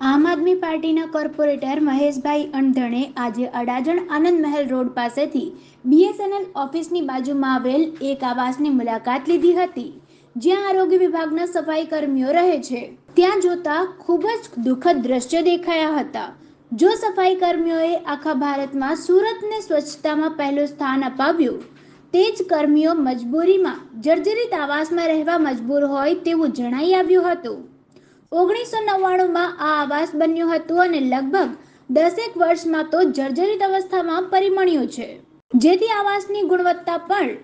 આમ આદમી પાર્ટીના કોર્પોરેટર મહેશભાઈ અણધણે આજે અડાજણ આનંદ મહેલ રોડ પાસેથી બીએસએનએલ ઓફિસની બાજુમાં આવેલ એક આવાસની મુલાકાત લીધી હતી, જ્યાં આરોગ્ય વિભાગના સફાઈ કર્મીઓ રહે છે. ત્યાં જોતા ખૂબ જ દુઃખદ દ્રશ્ય દેખાયા હતા. જો સફાઈ કર્મીઓએ આખા ભારતમાં સુરતને સ્વચ્છતામાં પહેલું સ્થાન અપાવ્યું, તે જ કર્મીઓ મજબૂરીમાં જર્જરિત આવાસમાં રહેવા મજબૂર હોય તેવું જણાઈ આવ્યું હતું. ઓગણીસો નવ્વાણુંમાં આ આવાસ બન્યું હતું અને લગભગ દસેક વર્ષમાં તો જર્જરિત અવસ્થામાં પરિમણ્યું છે. જેથી આવાસની ગુણવત્તા પર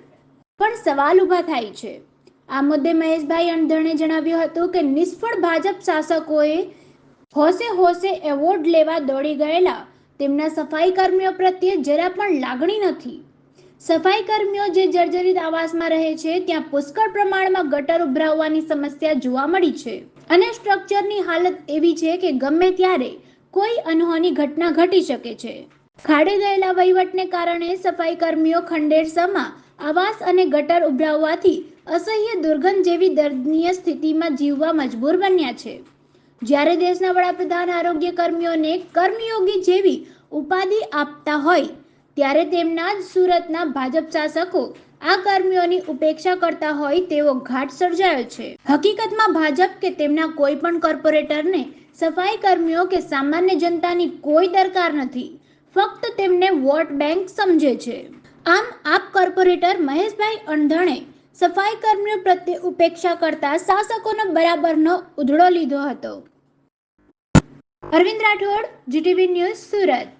પણ સવાલ ઊભા થાય છે. આ મુદ્દે મહેશભાઈ અણધણે જણાવ્યું હતું કે નિષ્ફળ ભાજપ શાસકોએ હોસે હોસે એવોર્ડ લેવા દોડી ગયેલા. તેમના સફાઈ કર્મીઓ પ્રત્યે જરા પણ લાગણી નથી. સફાઈ કર્મીઓ જે જર્જરિત આવાસમાં રહે છે, ત્યાં પુષ્કળ પ્રમાણમાં ગટર ઉભરાવવાની સમસ્યા જોવા મળી છે. અને સ્ટ્રક્ચરની હાલત એવી છે કે ગમે ત્યારે કોઈ અનહોની ઘટના ઘટી શકે છે. ખાડે ગયેલા વહીવટને કારણે સફાઈ કર્મીઓ ખંડેરસામાં આવાસ અને ગટર ઉભરાવવાથી અસહ્ય દુર્ગંધ જેવી દર્દનીય સ્થિતિમાં જીવવા મજબૂર બન્યા છે. જ્યારે દેશના વડાપ્રધાન આરોગ્ય કર્મીઓને કર્મયોગી જેવી ઉપાધિ આપતા હોય ત્યારે તેમના જ સુરતના ભાજપ શાસકો આ કર્મીઓની ઉપેક્ષા કરતા હોય તેવો ઘાટ સર્જાયો છે. હકીકતમાં ભાજપ કે તેમના કોઈ પણ કોર્પોરેટરને સફાઈ કર્મીઓ કે સામાન્ય જનતાની કોઈ દરકાર નથી. ફક્ત તેમને વોટ બેંક સમજે છે. આમ આપ કોર્પોરેટર મહેશભાઈ અણધણે સફાઈ કર્મીઓ પ્રત્યે ઉપેક્ષા કરતા શાસકોનો બરાબરનો ઉધડો લીધો હતો. Arvind Rathod, GTV news Surat.